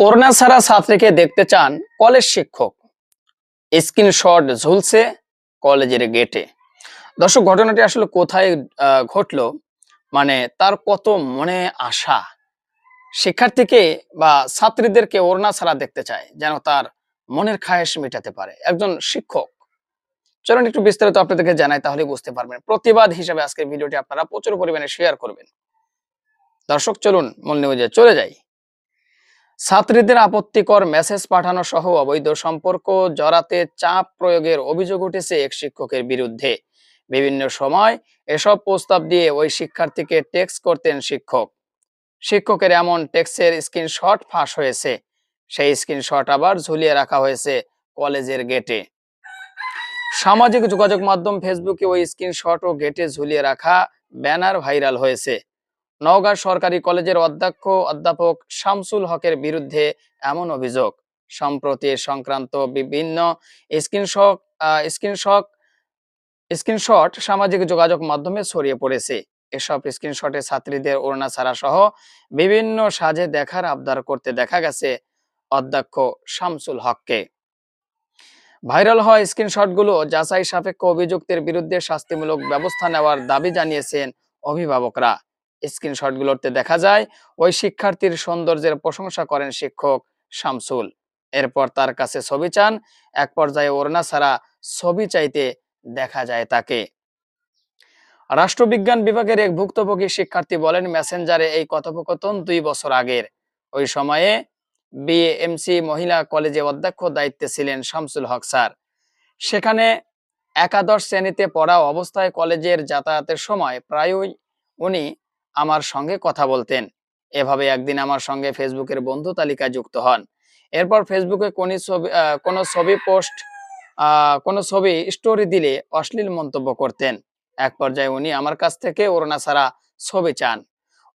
ওড়না ছাড়া ছাত্রীকে দেখতে চান কলেজ শিক্ষক। স্ক্রিনশট ঝুলছে কলেজের গেটে। দর্শক, ঘটনাটি আসলে কোথায় ঘটলো? মানে তার কত মনে আশা? শিক্ষার্থীকে বা ছাত্রীদেরকে ওড়না ছাড়া দেখতে চায়, যেন তার মনের খায়েশ মেটাতে পারে। একজন শিক্ষক। চলুন একটু বিস্তারিত আপনাদেরকে জানাই তাহলে বুঝতে পারবেন। প্রতিবাদ হিসেবে আজকের ভিডিওটি আপনারা প্রচুর পরিমাণে শেয়ার করবেন। দর্শক, চলুন মূল নিউজে চলে যাই। ছাত্রীদের আপত্তিকর মেসেজ পাঠানো সহ অবৈধ সম্পর্ক জড়াতে চাপ প্রয়োগের অভিযোগ উঠেছে এক শিক্ষকের বিরুদ্ধে। বিভিন্ন সময় এসব প্রস্তাব দিয়ে ওই শিক্ষার্থীকে টেক্সট করতেন শিক্ষক। শিক্ষকের এমন টেক্সটের স্ক্রিনশট ফাঁস হয়েছে। সেই স্ক্রিনশট আবার ঝুলিয়ে রাখা হয়েছে কলেজের গেটে। সামাজিক যোগাযোগ মাধ্যম ফেসবুকে ওই স্ক্রিনশট ও গেটে ঝুলিয়ে রাখা ব্যানার ভাইরাল হয়েছে। নওগাঁ সরকারি কলেজের অধ্যক্ষ অধ্যাপক শামসুল হকের বিরুদ্ধে এমন অভিযোগ। সম্প্রতি সংক্রান্ত বিভিন্ন স্ক্রিনশট স্ক্রিনশট স্ক্রিনশট সামাজিক যোগাযোগ মাধ্যমে ছড়িয়ে পড়েছে। এসব স্ক্রিনশটে ছাত্রীদের ওড়না ছাড়া সহ বিভিন্ন সাজে দেখার আবদার করতে দেখা গেছে অধ্যক্ষ শামসুল হককে। ভাইরাল হওয়া স্ক্রিনশটগুলো যাচাই সাপেক্ষ অভিযুক্তের বিরুদ্ধে শাস্তিমূলক ব্যবস্থা নেওয়ার দাবি জানিয়েছেন অভিভাবকরা। স্ক্রিনশটগুলোতে দেখা যায়। ওই শিক্ষার্থীর সৌন্দর্যের প্রশংসা করেন শিক্ষক শামসুল। এরপর তার কাছে ছবি চান। এক পর্যায়ে ওড়না ছাড়া ছবি চাইতে দেখা যায় তাকে। রাষ্ট্রবিজ্ঞান বিভাগের এক ভুক্তভোগী শিক্ষার্থী বলেন, মেসেঞ্জারে এই কথোপকথন দুই বছর আগের। ওই সময়ে বিএমসি মহিলা কলেজে অধ্যক্ষ দায়িত্বে ছিলেন শামসুল হক স্যার। সেখানে একাদশ শ্রেণীতে পড়া অবস্থায় কলেজের যাতায়াতের সময় প্রায়ই উনি আমার সঙ্গে কথা বলতেন। এভাবে একদিন আমার সঙ্গে ফেসবুকের বন্ধু তালিকায় যুক্ত হন। এরপর ফেসবুকে কোন ছবি কোনো ছবি পোস্ট কোনো ছবি স্টোরি দিলে অশ্লীল মন্তব্য করতেন। এক পর্যায়ে উনি আমার কাছ থেকে ওড়না ছাড়া ছবি চান।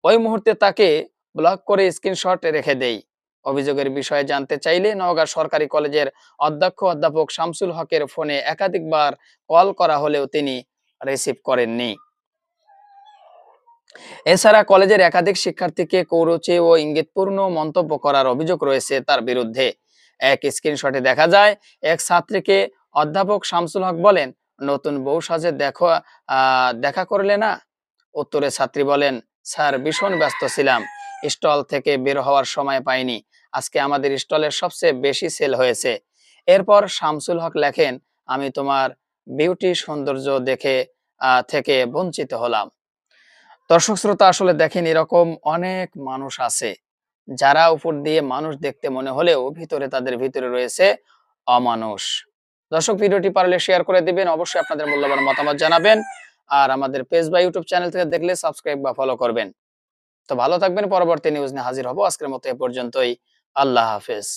ওই মুহূর্তে তাকে ব্লক করে স্ক্রিনশট রেখে দেই। অভিযোগের বিষয়ে জানতে চাইলে নওগাঁ সরকারি কলেজের অধ্যক্ষ অধ্যাপক শামসুল হকের ফোনে একাধিকবার কল করা হলেও তিনি রিসিভ করেননি। এছাড়া কলেজের একাধিক শিক্ষার্থীকে কৌরচে ও ইঙ্গিতপূর্ণ মন্তব্য করার অভিযোগ রয়েছে তার বিরুদ্ধে। এক স্ক্রিনশটে দেখা যায়, এক ছাত্রীকে অধ্যাপক শামসুল হক বলেন, নতুন বউ সাজে দেখো দেখা করলে না? উত্তরে ছাত্রী বলেন, স্যার, ভীষণ ব্যস্ত ছিলাম। স্টল থেকে বের হওয়ার সময় পাইনি। আজকে আমাদের স্টলের সবচেয়ে বেশি সেল হয়েছে। এরপর শামসুল হক লেখেন, আমি তোমার বিউটি সৌন্দর্য দেখে থেকে বঞ্চিত হলাম। দর্শক শ্রোতা, আসলে দেখেন এরকম অনেক মানুষ আছে যারা উপর দিয়ে মানুষ দেখতে মনে হলেও ভিতরে তাদের ভিতরে রয়েছে অমানুষ। দর্শক, ভিডিওটি পারলে শেয়ার করে দিবেন, অবশ্যই আপনাদের মূল্যবান মতামত জানাবেন আর আমাদের পেজ বা ইউটিউব চ্যানেল থেকে দেখলে সাবস্ক্রাইব বা ফলো করবেন। তো ভালো থাকবেন, পরবর্তী নিউজ নিয়ে হাজির হব। আজকের মতো এ পর্যন্তই। আল্লাহ হাফেজ।